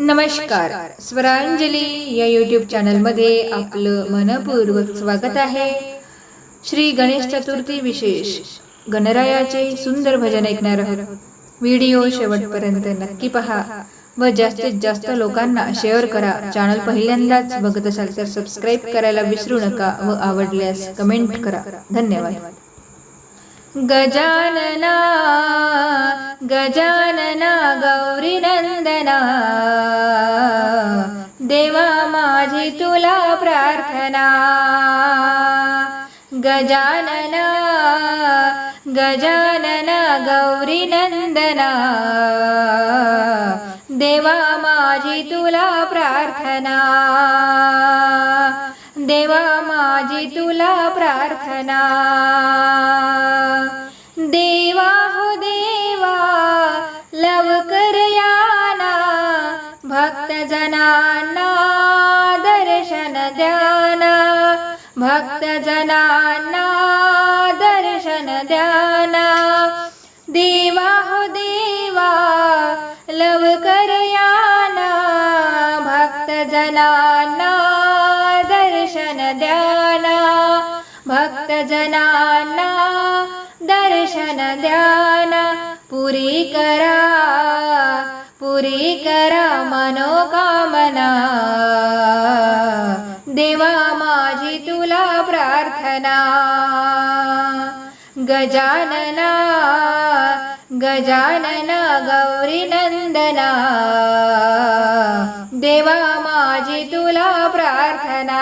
नमस्कार. स्वरांजली या यूट्यूब चॅनलमध्ये आपलं मनपूर्वक स्वागत आहे. श्री गणेश चतुर्थी विशेष गणरायाचे सुंदर भजन ऐकणार आहोत. व्हिडिओ शेवटपर्यंत नक्की पहा व जास्तीत जास्त लोकांना शेअर करा. चॅनल पहिल्यांदाच बघत असाल तर सबस्क्राईब करायला विसरू नका व आवडल्यास कमेंट करा. धन्यवाद. गजानना गजानना गौरीनंदना देवा माझी तुला प्रार्थना. गजानना गजानना गौरीनंदना देवा माझी तुला प्रार्थना. देवा माझी तुला प्रार्थना. भक्तजनांना दर्शन द्याना. भक्तजनांना दर्शन द्याना. देवा हो देवा लवकर याना. भक्तजनांना दर्शन द्याना. भक्तजनांना दर्शन द्याना. पुरी करा पुरी करा. मनोकामना। देवा माझी तुला प्रार्थना। गजानना गजानना गौरीनंदना देवा माझी तुला प्रार्थना।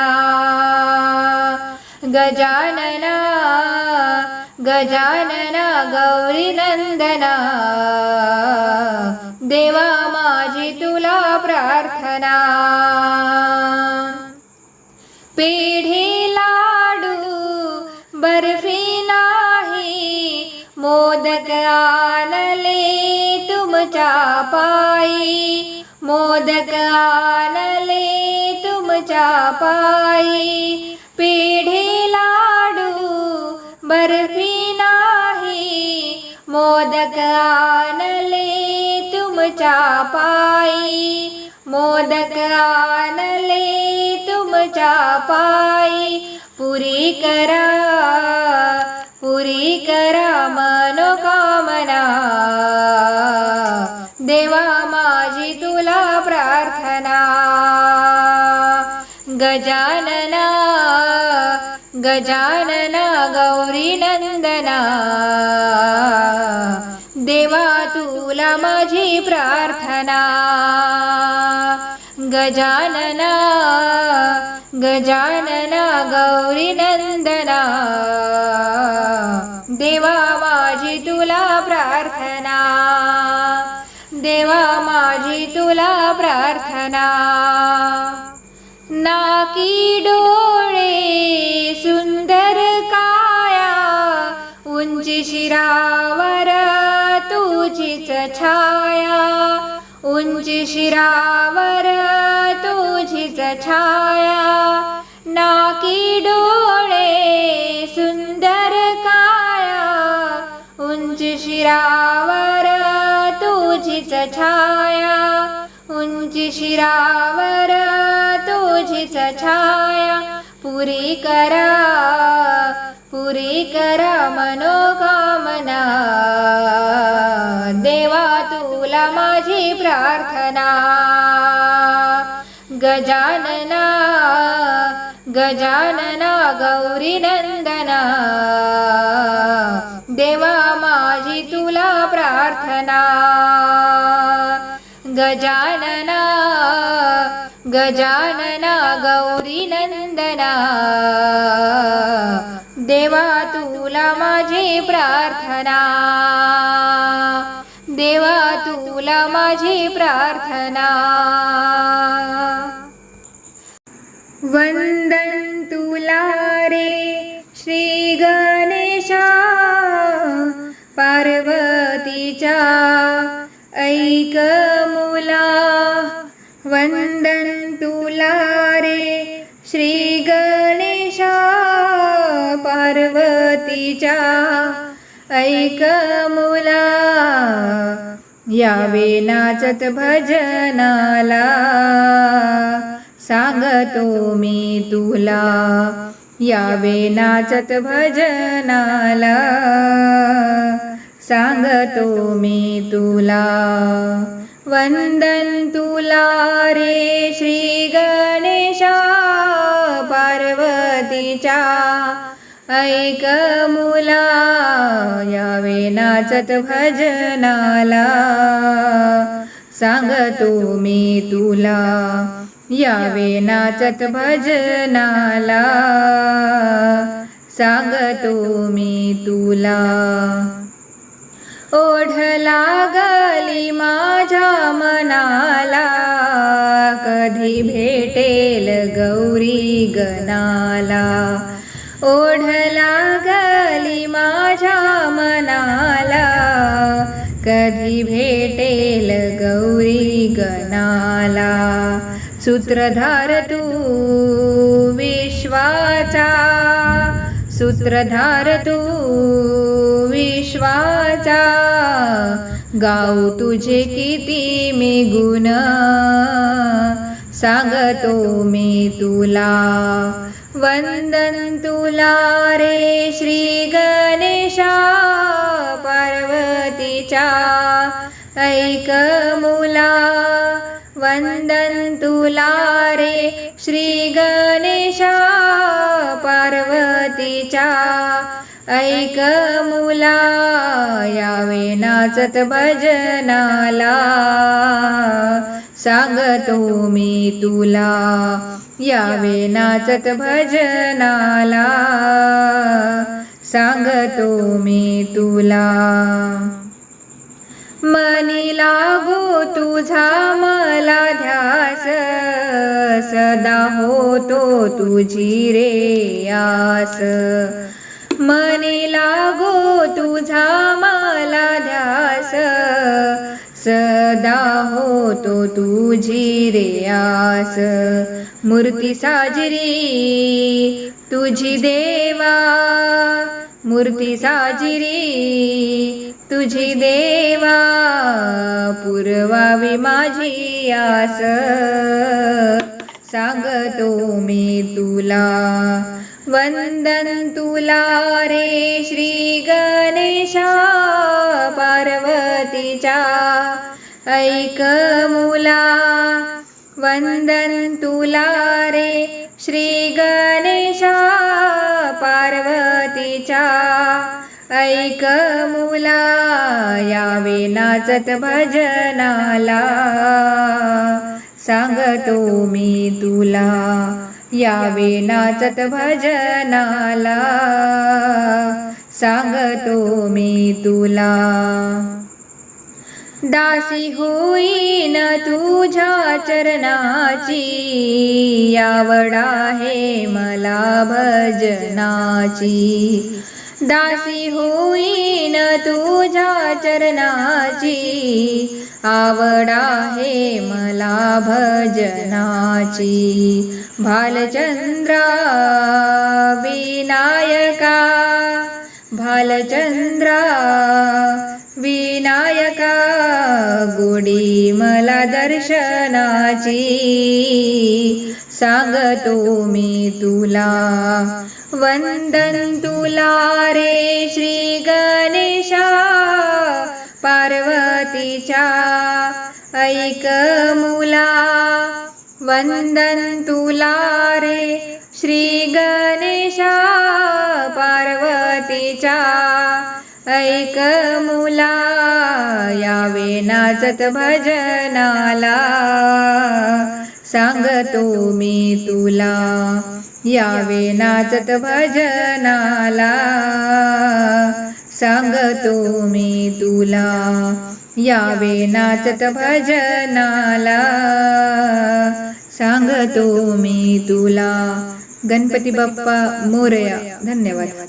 गजानना गजानना गौरीनंदना देवा माझी तुला प्रार्थना। पेढे लाडू बर्फी नाही मोदक आणले तुमच्या पायी। मोदक आणले तुमच्या पायी। पेढे लाडू बर्फी मोदक आणले तुमच्या पायी. मोदक आणले तुमच्या पायी. पुरी करा पुरी करा मनोकामना. देवा माझी तुला प्रार्थना. गजानना गजानना गौरी नंदना. देवा तुला माझी प्रार्थना. गजानना गजानना गौरीनंदना देवा माझी तुला प्रार्थना. देवा माझी तुला प्रार्थना. नाकी डोळे सुंदर काया उंची शिरावा तुझीच छाया उंची शिरावर तुझीच छाया नाकी डोळे सुंदर काया उंची शिरावर तुझीच छाया उंची शिरावर तुझीच छाया पुरी करा पुरी करा मनोकामना माझी प्रार्थना. गजानना गजानना गौरी नंदना. देवा माझी तुला प्रार्थना. गजानना गजानना गौरी नंदना. देवा तुला माझी प्रार्थना. देवा तुला माझी प्रार्थना. वंदन तुला रे श्री गणेशा. पार्वतीच्या ऐक मुला. वंदन तुला रे श्री गणेशा. पार्वतीच्या ऐक मुला. यावे नाचत भजनाला. सांगतो मी तुला यावे नाचत भजनाला. सांगतो मी तुला वंदन तुला रे श्री गणेशा पार्वतीच्या. ऐक मुला यावे नाचत भजनाला. सांगतो मी तुला यावे नाचत भजनाला. सांगतो मी तुला. ओढला गली माझ्या मनाला कधी भेटेल गौरी गणाला. सूत्रधार तू विश्वाचा सूत्रधार तू विश्वाचा गाऊ तुझे किती मी गुण सांगतो मी तुला. वंदन तुला रे श्री गणेशा पार्वतीच्या ऐक मुला. वंदन तुला रे श्री गणेशा पार्वतीच्या ऐक मुला यावे नाचत भजनाला। सांगतो मी तुला यावे नाचत भजनाला। सांगतो मी तुला। मनी लागो तुझा मला ध्यास. सदा होतो तुझी रे आस. मनी लागो तुझा मला ध्यास. सदा होतो तुझी रे आस. मूर्ती साजरी तुझी देवा. मूर्ती साजिरी तुझी देवा पुरवावी माझी आस. सांगतो मी तुला वंदन तुला. पार्वतीच्या ऐक मुला यावे नाचत भजनाला. सांगतो मी तुला यावे नाचत भजनाला. सांगतो मी तुला. दासी होईन तुझ्या चरणाची आवड आहे मला भजनाची. दासी होईन तुझ्या चरणाची आवड आहे मला भजनाची. भालचंद्रा विनायका भालचंद्रा विनायका गुडी मला दर्शनाची. सांगतो मी तुला वंदन तुला रे श्री गणेशा. पार्वतीच्या ऐक मुला वंदन तुला रे श्री गणेशा. पार्वतीच्या ऐक मुला यावे नाचत भजनाला. सांगतो मी तुला यावे नाचत भजनाला. सांगतो मी तुला यावे नाचत भजनाला. सांगतो मी तुला. गणपती बाप्पा मोरया धन्यवाद.